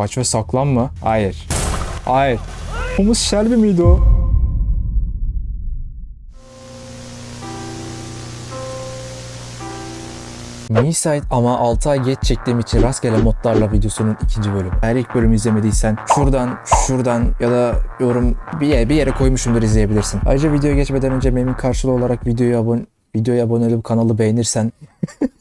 Kaç ve saklanma. Hayır. Hayır. Thomas Shelby miydi o? Nisayet ama 6 ay geç çektiğim için rastgele modlarla videosunun ikinci bölümü. Eğer ilk bölümü izlemediysen şuradan, şuradan ya da yorum bir yere, bir yere koymuşumdur izleyebilirsin. Ayrıca videoya geçmeden önce benim karşılığı olarak videoya abone videoya abone olup kanalı beğenirsen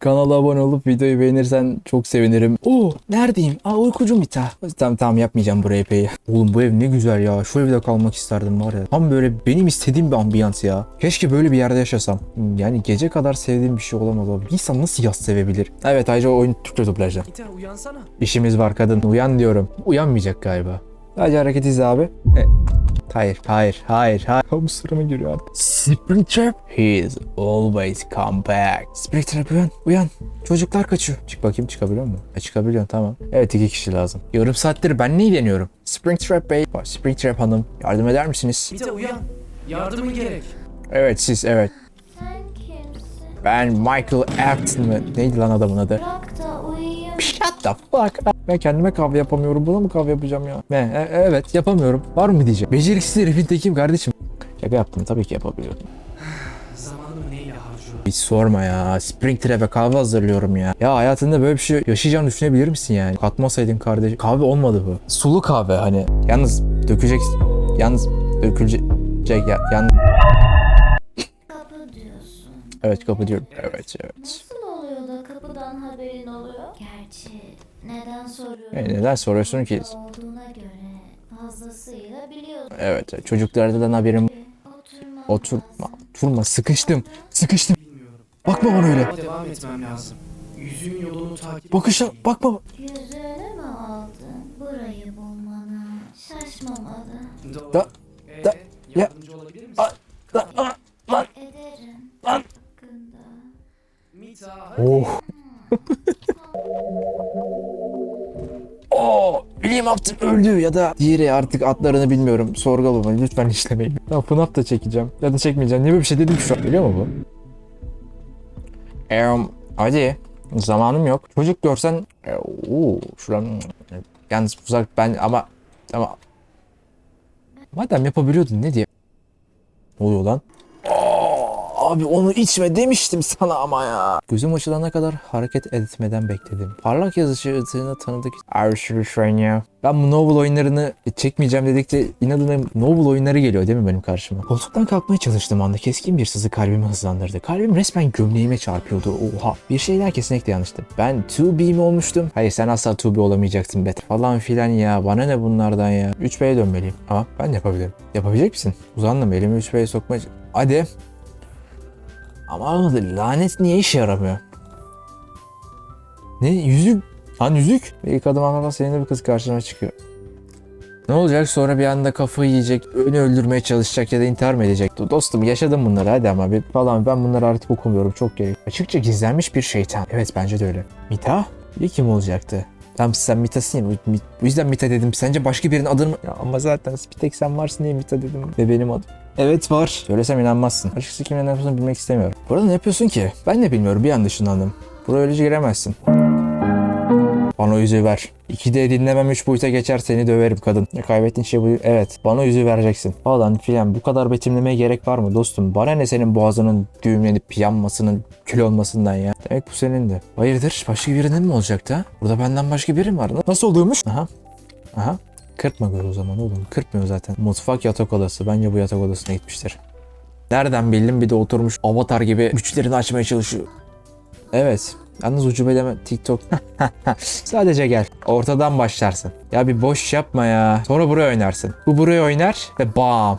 Kanala abone olup videoyu beğenirsen çok sevinirim. Oo neredeyim? Aa uykucu Mita. Tamam tamam yapmayacağım buraya epey. Oğlum bu ev ne güzel ya. Şu evde kalmak isterdim var ya. Tam böyle benim istediğim bir ambiyans ya. Keşke böyle bir yerde yaşasam. Yani gece kadar sevdiğim bir şey olamaz abi. Bir insan nasıl yaz sevebilir? Evet ayrıca oyun Türkçe dublajda. Mita uyansana. İşimiz var kadın. Uyan diyorum. Uyanmayacak galiba. Sadece hareket izle abi. E, hayır, hayır, hayır, hayır. Kamu sırama giriyor abi. Springtrap. He is always come back. Springtrap uyan, uyan. Çocuklar kaçıyor. Çık bakayım çıkabiliyor mu? E, çıkabiliyorsun tamam. Evet iki kişi lazım. Yarım saattir ben ne ilgileniyorum? Springtrap Bey. Bak, Springtrap Hanım. Yardım eder misiniz? Mita uyan. Yardımın gerek. Evet siz evet. Sen kimsin? Ben Michael Afton mı? Neydi lan adamın adı? Bırak da uyuyayım. Shut the fuck up. Ben kendime kahve yapamıyorum. Buna mı kahve yapacağım ya? Ne? E- evet yapamıyorum. Var mı diyeceğim. Beceriksiz herifin tekiyim kardeşim. Şaka yaptım. Tabii ki yapabiliyordum. Zamanımı neyle harcıyorum? Hiç sorma ya. Springtrap'e kahve hazırlıyorum ya. Ya hayatında böyle bir şey yaşayacağını düşünebilir misin yani? Katmasaydın kardeş. Kahve olmadı bu. Sulu kahve hani. Yalnız dökecek. Yalnız dökülecek. Ya, yalnız... Kapı diyorsun. Evet kapı diyorum. Evet evet. Nasıl oluyor da kapıdan haberin oluyor? Gerçi neden soruyorum? E, neden soruyorsun ki? Olduğuna göre fazlasıyla biliyorsun. Evet çocuklardan haberim. Oturma. Oturma. Oturma. Sıkıştım. Sıkıştım. Bakma bana öyle. Ama devam etmem lazım. Yüzüğün yolunu takip Bakışa bakma. Yüzüğünü mü aldın? Burayı bulmana şaşmamalı. Doğru. Da- Ee, da- ya- yardımcı olabilir misin? A- Da- a- Lan. Ederim. Lan. Hakkında. Mita hadi. Oh. Oo, William Afton öldü ya da diğeri artık adlarını bilmiyorum. Sorgulama lütfen işlemeyin. Ben FNAF da çekeceğim ya da çekmeyeceğim. Niye böyle bir şey dedim ki şu an biliyor musun bu? Eğer hadi zamanım yok. Çocuk görsen e, oo, şuran yalnız uzak ben ama ama madem yapabiliyordun ne diye ne oluyor lan? Abi onu içme demiştim sana ama ya. Gözüm açılana kadar hareket etmeden bekledim. Parlak yazışını tanıdık. ya. Ben Novel oyunlarını çekmeyeceğim dedikçe inadına Novel oyunları geliyor değil mi benim karşıma? Koltuktan kalkmaya çalıştığım anda keskin bir sızı kalbimi hızlandırdı. Kalbim resmen gömleğime çarpıyordu. Oha. Bir şeyler kesinlikle yanlıştı. Ben 2B mi olmuştum? Hayır sen asla 2B olamayacaksın bet. Falan filan ya. Bana ne bunlardan ya. 3B'ye dönmeliyim. Ama ben yapabilirim. Yapabilecek misin? Uzandım elimi 3B'ye sokmaya... Hadi. Ama lanet niye işe yaramıyor? Ne yüzük? Lan yüzük? Bir ilk adım atmadan senin de bir kız karşıma çıkıyor. Ne olacak sonra bir anda kafayı yiyecek, beni öldürmeye çalışacak ya da intihar mı edecek? Dostum yaşadım bunları hadi ama bir falan ben bunları artık okumuyorum çok gerek. Açıkça gizlenmiş bir şeytan. Evet bence de öyle. Mita? Bir kim olacaktı? Tamam sen Mita'sın ya. Bu yüzden Mita dedim. Sence başka birinin adını mı? Ya ama zaten bir tek sen varsın diye Mita dedim. Ve benim adım. Evet var. Söylesem inanmazsın. Açıkçası kimin ne yapıyorsun bilmek istemiyorum. Burada ne yapıyorsun ki? Ben de bilmiyorum. Bir an ışınlandım. Buraya öylece giremezsin. Bana yüzüğü ver. 2D dinlemem 3 boyuta geçer seni döverim kadın. Ya kaybettiğin şey bu. Evet. Bana yüzüğü vereceksin. Falan filan. Bu kadar betimlemeye gerek var mı dostum? Bana ne senin boğazının düğümlenip yanmasının kül olmasından ya. Demek bu senin de. Hayırdır? Başka birinin mi olacaktı ha? Burada benden başka biri mi var? Nasıl oluyormuş? Aha. Aha. Kırpma gör o zaman oğlum. Kırpmıyor zaten. Mutfak yatak odası. Bence bu yatak odasına gitmiştir. Nereden bildim bir de oturmuş avatar gibi güçlerini açmaya çalışıyor. Evet. Yalnız ucube deme TikTok. Sadece gel. Ortadan başlarsın. Ya bir boş yapma ya. Sonra buraya oynarsın. Bu buraya oynar ve bam.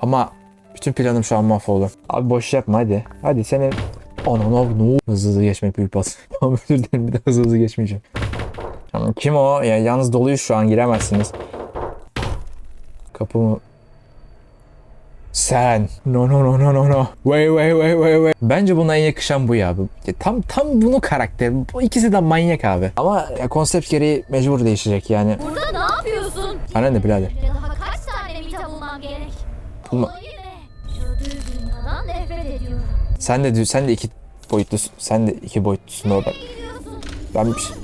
Ama bütün planım şu an mahvoldu. Abi boş yapma hadi. Hadi seni... Ana ne oldu? Hızlı hızlı geçmek büyük pas. Tamam özür dilerim bir daha hızlı hızlı geçmeyeceğim. Tamam kim o? Ya yalnız doluyuz şu an giremezsiniz. Kapımı sen. No no no no no no. Wait wait wait wait wait. Bence buna en yakışan bu ya. Tam tam bunu karakter. Bu ikisi de manyak abi. Ama ya konsept gereği mecbur değişecek yani. Burada ne yapıyorsun? Sana ne birader? Daha kaç tane mita bulmam gerek? Bulma. Sen de sen de iki boyutlusun. Sen de iki boyutlusun orada. Ben bir şey...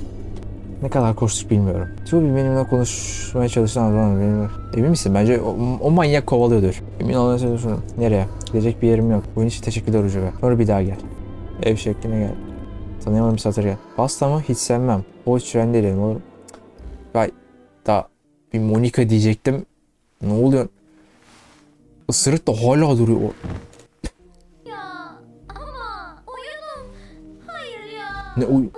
Ne kadar koştuk bilmiyorum. Tubi benimle konuşmaya çalışan adam benim. Emin misin? Bence o, o manyak kovalıyordur. Emin olmaya çalışıyorum. Nereye? Gidecek bir yerim yok. Bunun için teşekkürler Ucube. Sonra bir daha gel. Ev şekline gel. Tanıyamadım satır gel. Pasta mı? Hiç sevmem. O trende edelim olur. Vay. Da bir Monika diyecektim. Ne oluyor? Isırık da hala duruyor. Ya ama oyunum. Hayır ya. Ne uy...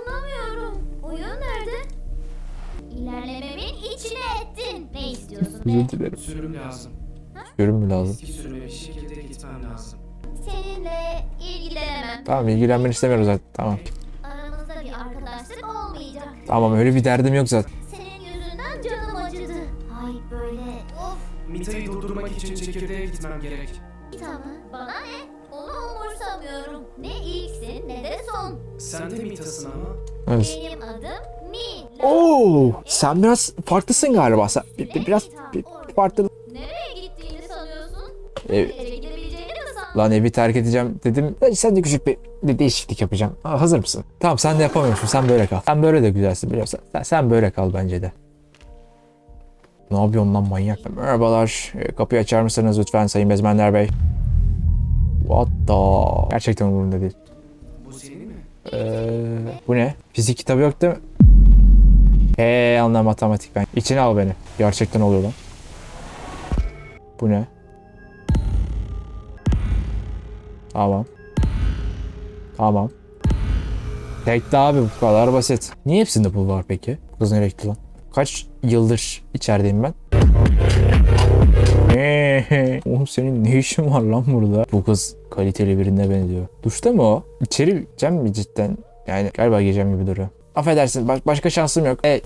Özür dilerim. Sürüm lazım. Görün mü lazım? Eski sürüme bir şekilde gitmem lazım. Seninle ilgilenemem. Tamam ilgilenmeni istemiyorum zaten. Tamam. Aramızda bir arkadaşlık olmayacak. Tamam öyle bir derdim yok zaten. Senin yüzünden canım acıdı. Ay böyle. Of. Mita'yı durdurmak için çekirdeğe gitmem gerek. Tamam. Bana ne? Onu umursamıyorum. Ne ilksin ne de son. Sen de Mita'sın ama. Evet. Benim adım. Oo, sen biraz farklısın galiba. Sen bi- bi- biraz bi- farklı. Nereye gittiğini sanıyorsun? Ev, Nereye gidebileceğini mi sandın? lan evi terk edeceğim dedim. "E, Sen de küçük bir, bir değişiklik yapacağım. Aa, hazır mısın? Tamam sen de yapamıyorsun. Sen böyle kal. Sen böyle de güzelsin biliyorsun. Sen, sen böyle kal bence de. Ne yapıyorsun lan manyak? Merhabalar. E, Kapıyı açar mısınız lütfen Sayın Bezmenler Bey? What the? Gerçekten umurumda değil. Bu senin mi? Ee, bu ne? Fizik kitabı yok değil mi? He anlam matematik ben. İçine al beni. Gerçekten oluyor lan. Bu ne? Tamam. Tamam. Tekli abi bu kadar basit. Niye hepsinde bu var peki? Bu Kız nereye gitti lan? Kaç yıldır içerideyim ben? Oğlum senin ne işin var lan burada? Bu kız kaliteli birine benziyor. Duşta mı o? İçeri gireceğim mi cidden? Yani galiba gireceğim gibi duruyor. Affedersin baş- başka şansım yok. E,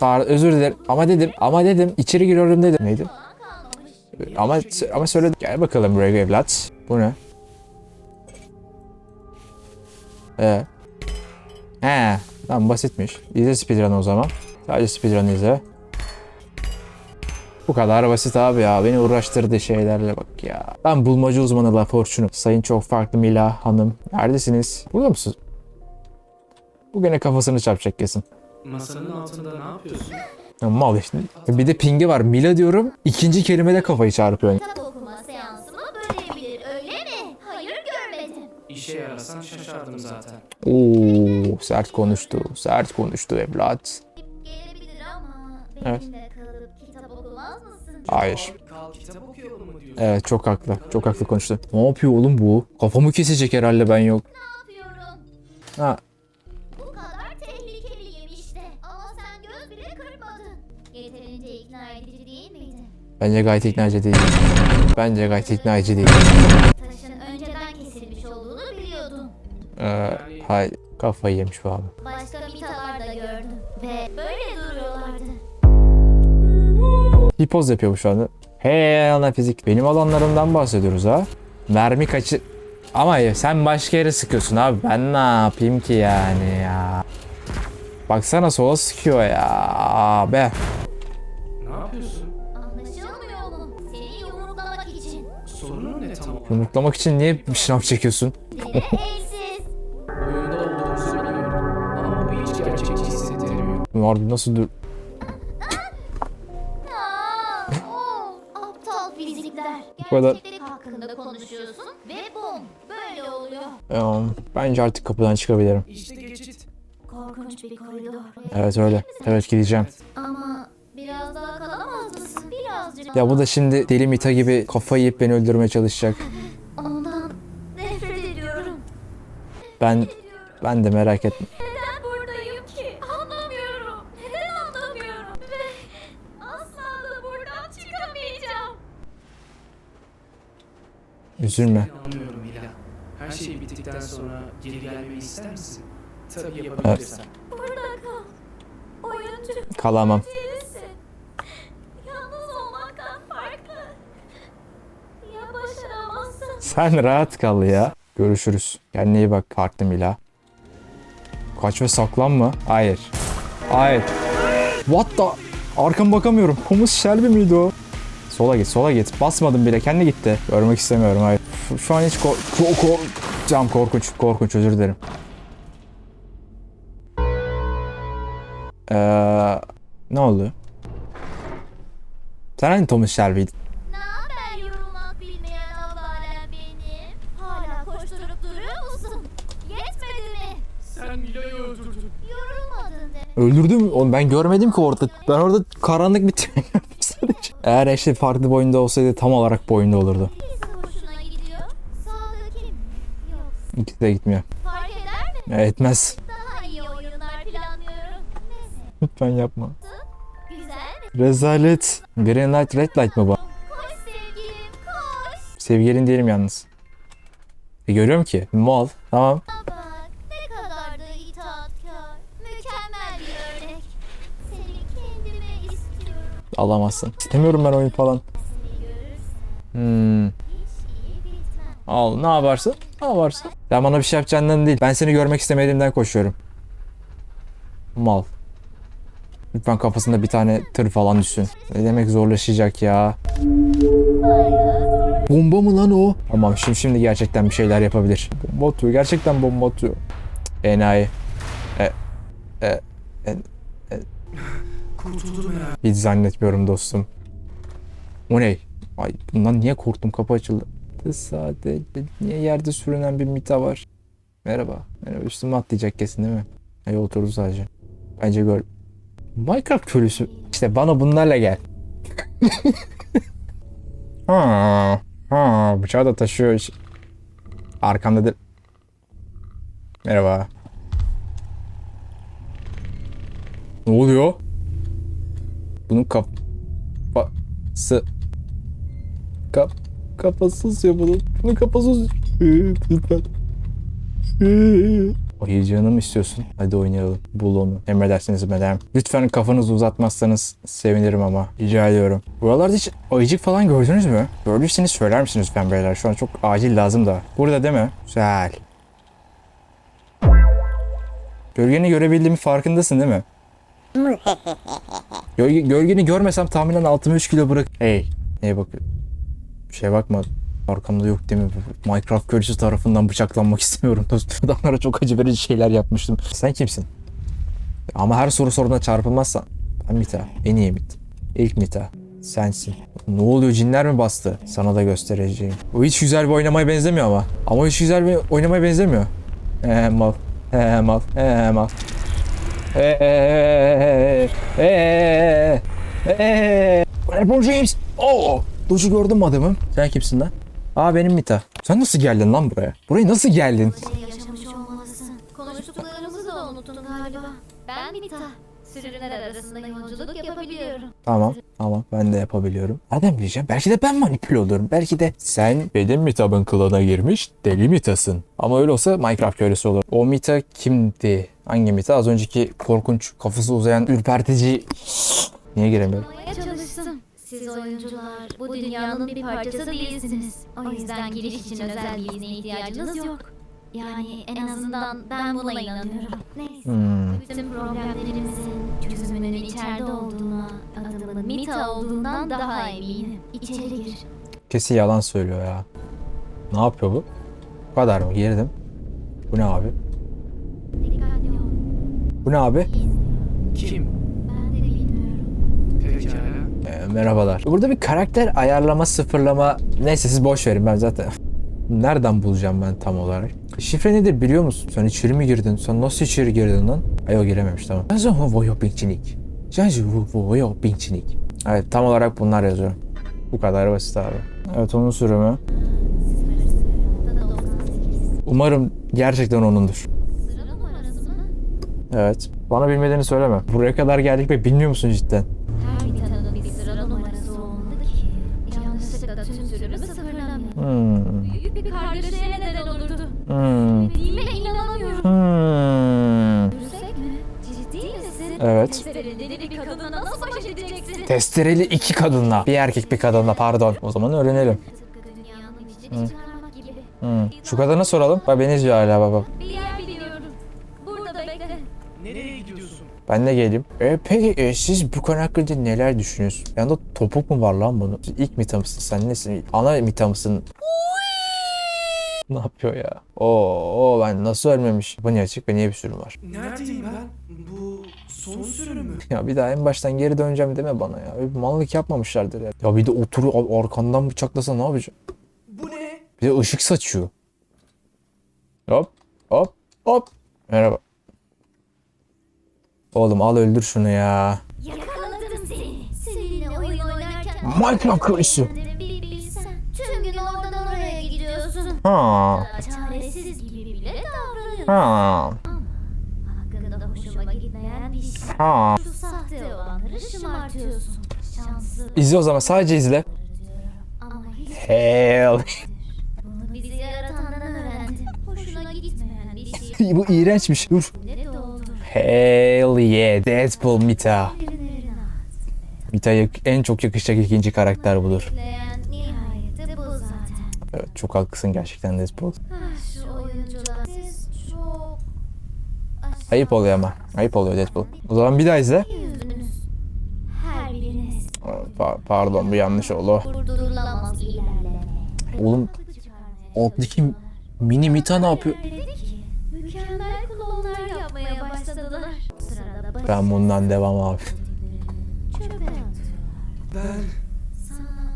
Çağır, özür dilerim ama dedim ama dedim içeri giriyorum dedim. Neydi? Kalmamış. Ama ama söyledim. Gel bakalım buraya evlat. Bu ne? Ee. He. Tamam basitmiş. İzle speedrun o zaman. Sadece speedrun izle. Bu kadar basit abi ya. Beni uğraştırdı şeylerle bak ya. Ben bulmaca uzmanı La Fortune'um. Sayın çok farklı Mila Hanım. Neredesiniz? Burada mısınız? Bu gene kafasını çarpacak kesin. Masanın altında ne yapıyorsun? Ya mal işte. Bir de pingi var. Mila diyorum. İkinci kelimede kafayı çarpıyor. Kitap okuma seansımı bölebilir öyle mi? Hayır görmedim. İşe yarasan şaşardım zaten. Oo, sert konuştu. Sert konuştu evlat. Gelebilir ama Evet. benimle kalıp kitap okumaz mısın? Hayır. Kal kitap okuyalım mı diyorsun? Evet çok haklı. Çok haklı konuştu. Ne yapıyor oğlum bu? Kafamı kesecek herhalde ben yok. Ne yapıyorum? Ha. Bence gayet ikna edici değil. Bence gayet ikna edici değil. Taşın önceden kesilmiş olduğunu biliyordum. Ee, hay kafayı yemiş bu abi. Başka mitalar da gördüm. Ve böyle duruyorlardı. Hipoz yapıyor bu şu anda. Hey ana fizik. Benim alanlarımdan bahsediyoruz ha. Mermi kaçı... Ama ya sen başka yere sıkıyorsun abi. Ben ne yapayım ki yani ya. Baksana sola sıkıyor ya. Be. Yumruklamak için niye bir şınav çekiyorsun? Oyunda olduğumuzu biliyorum. Ama bu hiç gerçekçi hissettirmiyor. Harbi nasıl dur... Aa, of, aptal fizikler. Bu kadar- Gerçeklik hakkında konuşuyorsun ve bum. Böyle oluyor. Ee, bence artık kapıdan çıkabilirim. İşte geçit. Korkunç bir koridor. Evet öyle. Evet gideceğim. Ama biraz daha kalamaz mısın? Birazcık. Ya bu da şimdi deli Mita gibi kafayı yiyip beni öldürmeye çalışacak. Ondan nefret ediyorum. Ben ben de merak etme. Neden buradayım ki? Anlamıyorum. Neden anlamıyorum? Ve asla da buradan çıkamayacağım. Üzülme. Anlıyorum Mila. Her şey bittikten sonra geri gelmeyi ister misin? Tabii yapabilirsen. Burada kal. Oyuncu Kalamam. değilsin. Yalnız olmaktan farklı. Ya başaramazsın? Sen rahat kal ya. Görüşürüz. Kendine iyi bak. Farklı Mila. Kaç ve saklanma. Hayır. Hayır. What the? Arkama bakamıyorum. Thomas Shelby miydi o? Sola git, sola git. Basmadım bile. Kendi gitti. Görmek istemiyorum. Hayır. Şu- an hiç kork... Kork... Cam korkunç. Korkunç. Özür dilerim. Ee, ne oldu? Sen hani Thomas Shelby'ydin? Ne haber yorulmak bilmeyen avalem benim? Hala koşturup duruyor musun? Yetmedi mi? Sen Mila'yı öldürdün. Yorulmadın demek. Öldürdü mü? Oğlum ben görmedim ki orada. Ben orada karanlık bir sadece. Eğer eşli farklı boyunda olsaydı tam olarak boyunda olurdu. İkisi de gitmiyor. Fark eder mi? Ya etmez. Daha iyi oyunlar planlıyorum. Neyse. Lütfen yapma. Güzel mi? Rezalet. Green light red light mı bu? Koş sevgilim koş. Sevgilin değilim yalnız. E görüyorum ki. Mal. Tamam. Bak Alamazsın. İstemiyorum ben oyun falan. Hmm. Al ne yaparsın? Ne yaparsın? Sen bana bir şey yapacağından değil. Ben seni görmek istemediğimden koşuyorum. Mal. Lütfen kafasında bir tane tır falan düşsün. Ne demek zorlaşacak ya? Bomba mı lan o? Tamam şimdi, şimdi gerçekten bir şeyler yapabilir. Bomba atıyor. Gerçekten bomba atıyor. Enayi. Kurtuldum. Hiç zannetmiyorum dostum. O ne? Ay bundan niye korktum? Kapı açıldı. Sadece niye yerde sürünen bir mita var? Merhaba. Merhaba. Üstüme atlayacak kesin değil mi? Ay oturdu sadece. Bence gör. Minecraft köylüsü. İşte bana bunlarla gel. ha, ha, bıçağı da taşıyor. Arkamda da... Merhaba. Ne oluyor? Bunun kafası kap kafasız ya bunun. Bunun kafasız. Lütfen. Oyuncağını mı istiyorsun? Hadi oynayalım. Bul onu. Emredersiniz madem. Lütfen kafanızı uzatmazsanız sevinirim ama. Rica ediyorum. Buralarda hiç ayıcık falan gördünüz mü? Gördüyseniz söyler misiniz lütfen beyler? Şu an çok acil lazım da. Burada değil mi? Güzel. Gölgeni görebildiğimi farkındasın değil mi? Gölge, gölgeni görmesem tahminen altıma 3 kilo bırak. Hey. Neye bakıyorsun? Bir şeye bakma. Arkamda yok değil mi? Minecraft köylüsü tarafından bıçaklanmak istemiyorum. dostum. Adamlara çok acı verici şeyler yapmıştım. Sen kimsin? Ama her soru soruna çarpılmazsan. Ben Mita. En iyi Mita. İlk Mita. Sensin. Ne oluyor cinler mi bastı? Sana da göstereceğim. O hiç güzel bir oynamaya benzemiyor ama. Ama hiç güzel bir oynamaya benzemiyor. Eee mal. Eee mal. Eee mal. Eee, eee, eee. LeBron James. Oo. Doşu gördün mü adamım? Sen kimsin lan? Aa benim Mita. Sen nasıl geldin lan buraya? Buraya nasıl geldin? Yaşamış olmalısın. Konuştuklarımızı da unuttun galiba. Ben Mita. Sürümler arasında yolculuk yapabiliyorum. Tamam. Tamam ben de yapabiliyorum. Nereden bileceğim? Belki de ben manipüle oluyorum. Belki de sen benim Mita'mın kılığına girmiş deli Mita'sın. Ama öyle olsa Minecraft köylüsü olur. O Mita kimdi? Hangi Mita? Az önceki korkunç kafası uzayan ürpertici... Niye giremiyorum? Anlamaya çalıştım. Siz oyuncular bu dünyanın bir parçası değilsiniz. O yüzden giriş için özel bir izne ihtiyacınız yok. Yani en azından ben buna inanıyorum. Neyse. Hmm. Bütün problemlerimizin çözümünün içeride olduğuna, adımın Mita olduğundan daha eminim. İçeri gir. Kesin yalan söylüyor ya. Ne yapıyor bu? Bu kadar mı? Girdim. Bu ne abi? Dikkatli ol. Bu ne abi? Kim? Ben de bilmiyorum. Pekala. Ee, merhabalar. Burada bir karakter ayarlama, sıfırlama... Neyse siz boş verin ben zaten... Nereden bulacağım ben tam olarak? Şifre nedir biliyor musun? Sen içeri mi girdin? Sen nasıl içeri girdin lan? Ay o girememiş tamam. Ben sana voyo binçinik. Voyo binçinik. Evet tam olarak bunlar yazıyor. Bu kadar basit abi. Evet onun sürümü. 0098. Umarım gerçekten onundur. Evet. Bana bilmediğini söyleme. Buraya kadar geldik ve bilmiyor musun cidden? Evet. Testereli bir kadına nasıl baş edeceksin? Testereli iki kadınla. Bir erkek bir kadınla pardon. O zaman öğrenelim. Tıpkı dünyanın. Şu kadına soralım. Bak beni izliyor hala baba. Bir yer biliyorum. Burada bekle. Nereye gidiyorsun? Ben de geleyim. E, peki e, siz bu konu hakkında neler düşünüyorsunuz? Yanında topuk mu var lan bunun? İlk mita mısın? Sen nesin? Ana mita mısın? ne yapıyor ya? Oo, ben nasıl ölmemiş? Bu niye açık ve niye bir sürüm var? Neredeyim ben? Bu son sürüm mü? Ya bir daha en baştan geri döneceğim deme bana ya. Bir mallık yapmamışlardır ya. Ya bir de oturuyor arkandan bıçaklasa ne yapacak? Bu ne? Bir de ışık saçıyor. Hop hop hop. Merhaba. Oğlum al öldür şunu ya. Yakaladım seni. Seninle oyun oynarken... Minecraft kırısı. Ha. Çaresiz gibi bile davranıyorsun. Ha. Hakkında hoşuma gitmeyen bir şey. Ha. Şu sahte olanları şımartıyorsun. Şanslı İzle o zaman sadece izle. ama hiç Hell. bunu bizi yaratandan öğrendim. Hoşuna gitmeyen bir şey Bu iğrençmiş. Dur. ne. Hell yeah. Deadpool Mita. At. Mita'ya en çok yakışacak ikinci karakter budur. Bekleyen çok haklısın gerçekten Deadpool. Ah şu oyuncular. Siz çok... aşağı- Ayıp oluyor ama. Ayıp oluyor Deadpool. O zaman bir daha izle. Yüzünüz. Her biriniz. Pa- pardon bu yanlış oldu. Durdurulamaz ilerleme. Oğlum alttaki mini Mita ne yapıyor? Dedi ki, mükemmel klonlar yapmaya başladılar. Sırada baş Ben bundan devam abi. çöpe. Ben... Sana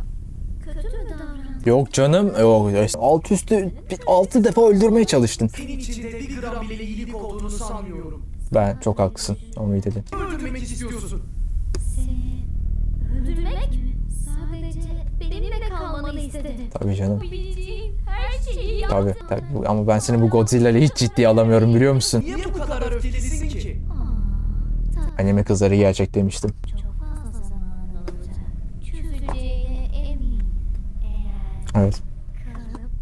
kötü mü davrandı? Yok canım. Yok. Alt üstü bir- altı defa öldürmeye çalıştın. Senin içinde bir gram bile iyilik olduğunu sanmıyorum. Ben çok haklısın. Onu iyi dedin. Öldürmek istiyorsun. Seni öldürmek mi? Sadece benimle kalmanı istedi. Tabii canım. Her şeyi. Tabii, tabii. Ama ben seni bu Godzilla ile hiç ciddiye alamıyorum biliyor musun? Niye bu kadar öfkelisin ki? Aa, Anime kızları gerçek demiştim. çok fazla zaman olacak. Çözüleceğine eminim. Eğer Evet.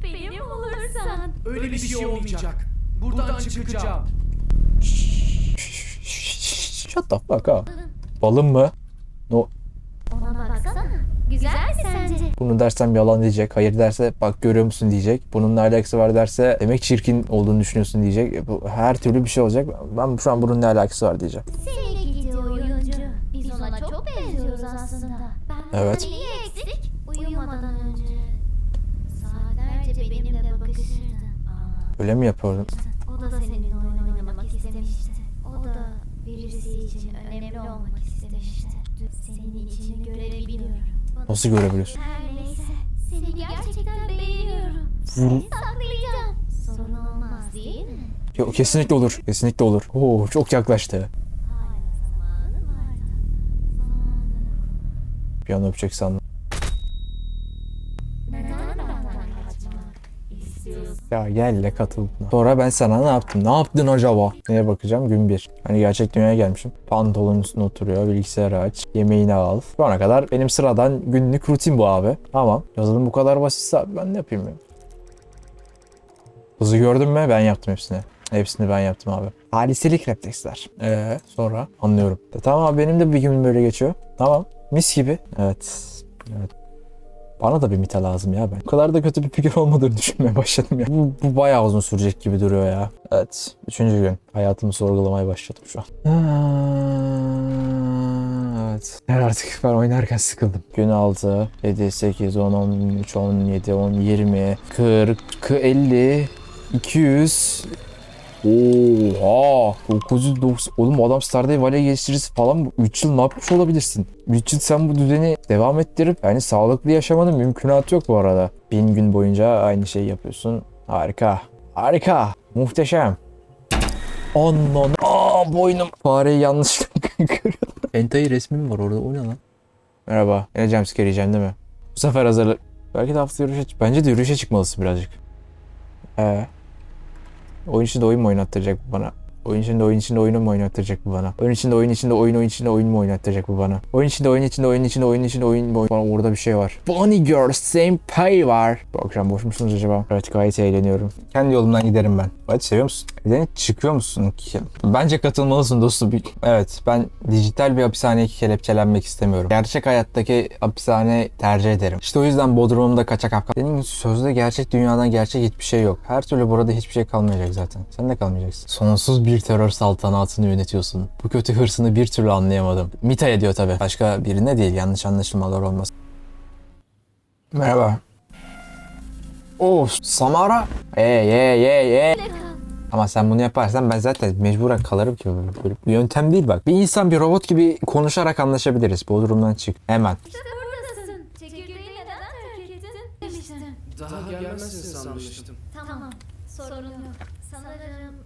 benim olursan. Öyle bir şey olmayacak. Buradan çıkacağım. Shut the fuck up. Balım mı? No. Ona baksana. Güzel mi sence? Bunu dersem yalan diyecek. Hayır derse bak görüyor musun diyecek. Bununla alakası var derse demek çirkin olduğunu düşünüyorsun diyecek. Bu her türlü bir şey olacak. Ben şu an bunun ne alakası var diyeceğim. Seni oyuncu. Biz ona çok benziyoruz aslında. Ben Evet. Neyi Öyle mi yapıyordun? o da seninle oyun oynamak istemişti. O da birisi için önemli olmak istemişti. Senin içini görebiliyorum. Bana- Nasıl görebiliyorsun? Her neyse. Seni gerçekten beğeniyorum. Vur- Saklayacağım. Sorun olmaz değil mi? Yok, kesinlikle olur. Kesinlikle olur. Oo, çok yaklaştı. Bir an öpecek sandım. Ya gel de katıl. Sonra ben sana ne yaptım? Ne yaptın acaba? Neye bakacağım? Gün bir. Hani gerçek dünyaya gelmişim. Pantolonun üstüne oturuyor. Bilgisayarı aç. Yemeğini al. Şu ana kadar benim sıradan günlük rutin bu abi. Tamam. Yazılım bu kadar basitse abi ben ne yapayım ya? Hızı gördün mü? Ben yaptım hepsini. Hepsini ben yaptım abi. Haliselik refleksler. Ee, sonra anlıyorum. E, tamam abi benim de bir günüm böyle geçiyor. Tamam. Mis gibi. Evet. Evet. Bana da bir mita lazım ya ben. Bu kadar da kötü bir fikir olmadığını düşünmeye başladım ya. Bu, bu bayağı uzun sürecek gibi duruyor ya. Evet. Üçüncü gün. Hayatımı sorgulamaya başladım şu an. Evet. Ben artık ben oynarken sıkıldım. Gün 6, 7, 8, 10, 13, 17, 10, 20, 40, 50, 200, Oha! 990. Oğlum adam Stardew Valley geliştiricisi falan 3 yıl ne yapmış olabilirsin? 3 yıl sen bu düzeni devam ettirip yani sağlıklı yaşamanın mümkünatı yok bu arada. 1000 gün boyunca aynı şeyi yapıyorsun. Harika. Harika. Muhteşem. Anan. Aa boynum. Fareyi yanlışlıkla kırıyordum. Hentai resmim var orada. O ne lan? Merhaba. Yine jumpscare yiyeceğim değil mi? Bu sefer hazırlık. Belki de hafta yürüyüşe... Bence de yürüyüşe çıkmalısın birazcık. Ee. Oyun içinde oyun mu oynattıracak bana? Oyun içinde oyun içinde oyunu mu oynattıracak bu bana? Oyun içinde oyun içinde oyun oyun içinde oyun mu oynattıracak bu bana? Oyun içinde oyun içinde oyun içinde oyun içinde oyun mu Bana orada bir şey var. Bunny Girls Senpai var. Bu akşam boş musunuz acaba? Evet gayet eğleniyorum. Kendi yolumdan giderim ben. Evet seviyor musun? Hiç çıkıyor musun ki? Bence katılmalısın dostum. Evet ben dijital bir hapishaneye kelepçelenmek istemiyorum. Gerçek hayattaki hapishane tercih ederim. İşte o yüzden Bodrum'da kaçak hapka. Senin sözde gerçek dünyadan gerçek hiçbir şey yok. Her türlü burada hiçbir şey kalmayacak zaten. Sen de kalmayacaksın. Sonsuz bir terör saltanatını yönetiyorsun. Bu kötü hırsını bir türlü anlayamadım. Mita ediyor tabii. Başka birine değil. Yanlış anlaşılmalar olmasın. Merhaba. Of Samara. Ey ey ey ey. Ama sen bunu yaparsan ben zaten mecburen kalırım ki böyle, bir yöntem değil bak. Bir insan bir robot gibi konuşarak anlaşabiliriz. Bodrumdan çık. Hemen. İşte buradasın. Çekirdeği neden terk ettin? Demiştim. Daha gelmezsin sanmıştım. Tamam. Sorun yok. Sanırım bir.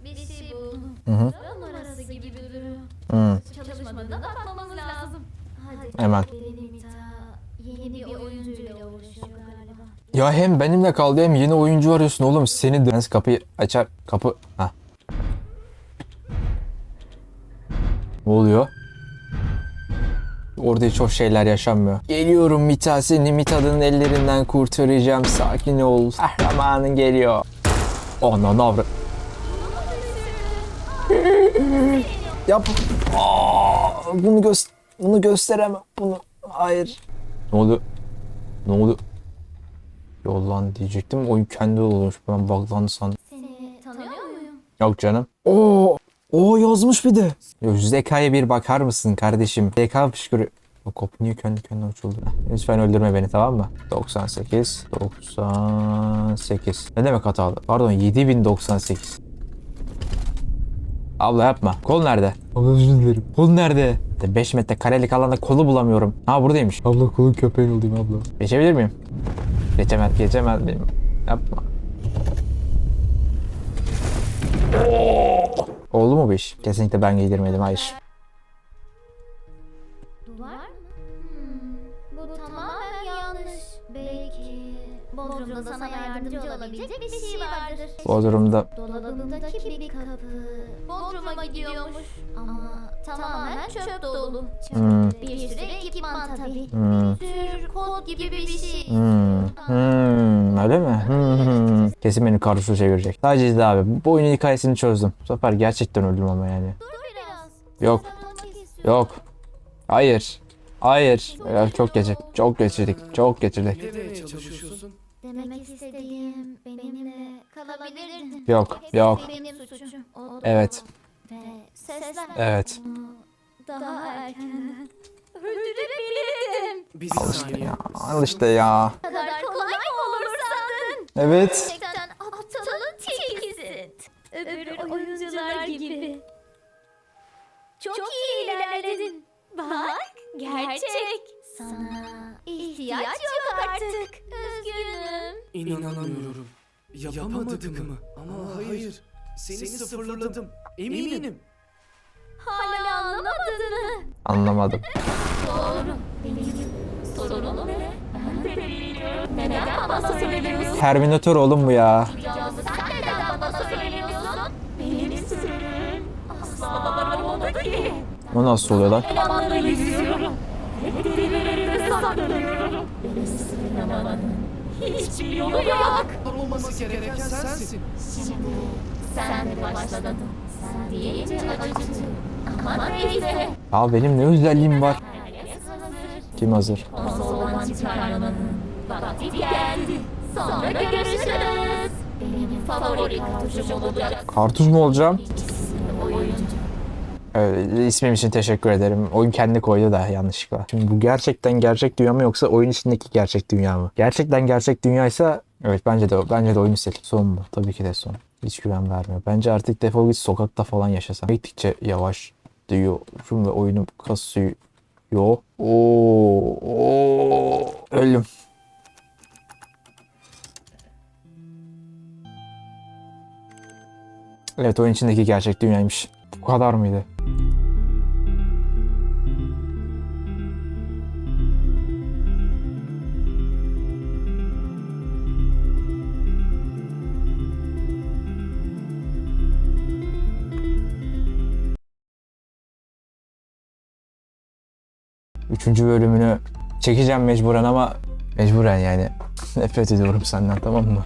Hı hı. Numarası gibi duruyor. Hı. Çalışmadığına bakmamız lazım. Hadi. Hemen. Benim yeni bir oyuncuyla uğraşıyor galiba. Ya hem benimle kaldı hem yeni oyuncu arıyorsun oğlum. Seni de... Kapıyı açar. Kapı... Ha. Ne oluyor? Orada hiç hoş şeyler yaşanmıyor. Geliyorum Mita seni Mita'nın ellerinden kurtaracağım. Sakin ol. Kahramanın geliyor. Ana navra. Yap. Aa, bunu göz bunu gösteremem. Bunu hayır. Ne oldu? Ne oldu? Yollan diyecektim. Oyun kendi olmuş. Ben buglandı sandım. Seni tanıyor muyum? Yok canım. Oo, o yazmış bir de. Şu zekaya bir bakar mısın kardeşim? Zeka fışkırıyor. O kop niye kendi kendine uçuldu? Lütfen öldürme beni tamam mı? 98, 98. Ne demek hatalı? Pardon 7098. Abla yapma. Kol nerede? Abla özür dilerim. Kol nerede? 5 metre karelik alanda kolu bulamıyorum. Ha buradaymış. Abla kolun köpeğin olayım abla. Geçebilir miyim? Geçemez, geçemez miyim? Yapma. Oldu mu bu iş? Kesinlikle ben giydirmedim. Hayır. Bodrum'da Dolabımdaki bir kapı Bodrum'a gidiyormuş ama tamamen çöp dolu. Çöp. Hmm. Bir sürü ekipman tabii. Hmm. Bir tür kod gibi bir şey. Hmm. Hmm. Öyle mi? Hmm. Kesin beni karşı çevirecek. Sadece izle abi. Bu oyunun hikayesini çözdüm. Bu sefer gerçekten öldüm ama yani. Dur biraz. Yok. Yok. Hayır. Hayır. Ya çok geçirdik. Çok geçirdik. Çok geçirdik. Ne demeye çalışıyorsun? Demek istediğim benimle kalabilirdin. Yok, Hepsi yok. Benim suçum. O Evet. Ve seslen. Evet. Daha erken öldürebilirdim. Bir saniye. Ya, al işte ya. Bu kadar kolay mı olur sandın? Evet. Gerçekten aptalın tekisin. Öbür oyuncular gibi. Çok iyi ilerledin. Bak, gerçek. Sana ihtiyaç yok artık. Üzgünüm. İnanamıyorum. Yapamadık mı? Ama hayır. Seni sıfırladım. Eminim. Hala anlamadın mı? Anlamadım. Doğru. Benim sorunum ne? Ben de bilmiyorum. Neden bana söylemiyorsun? Terminator oğlum bu ya. Sen neden bana söylemiyorsun? Benim sırrım asla olmadı ki. O nasıl oluyor lan? Hiçbir yolu yok. Olması gereken sensin. Şimdi sen de başladın. Sen deyince acıdı. Ama neyse. Ya benim ne özelliğim var? Kim hazır? Konsoldan çıkarmanın vakti geldi. Sonra görüşürüz. Benim favori kartuşum olacak. Kartuş mu olacağım? Evet, ismim için teşekkür ederim. Oyun kendi koydu da yanlışlıkla. Şimdi bu gerçekten gerçek dünya mı yoksa oyun içindeki gerçek dünya mı? Gerçekten gerçek dünyaysa evet bence de bence de oyunu sil. Son mu? Tabii ki de son. Hiç güven vermiyor. Bence artık defol git sokakta falan yaşasan. Gittikçe yavaş diyorum ve oyunu kasıyor. Oo, oo, öldüm. Evet oyun içindeki gerçek dünyaymış. Bu kadar mıydı? Üçüncü bölümünü çekeceğim mecburen ama mecburen yani. Nefret ediyorum senden tamam mı?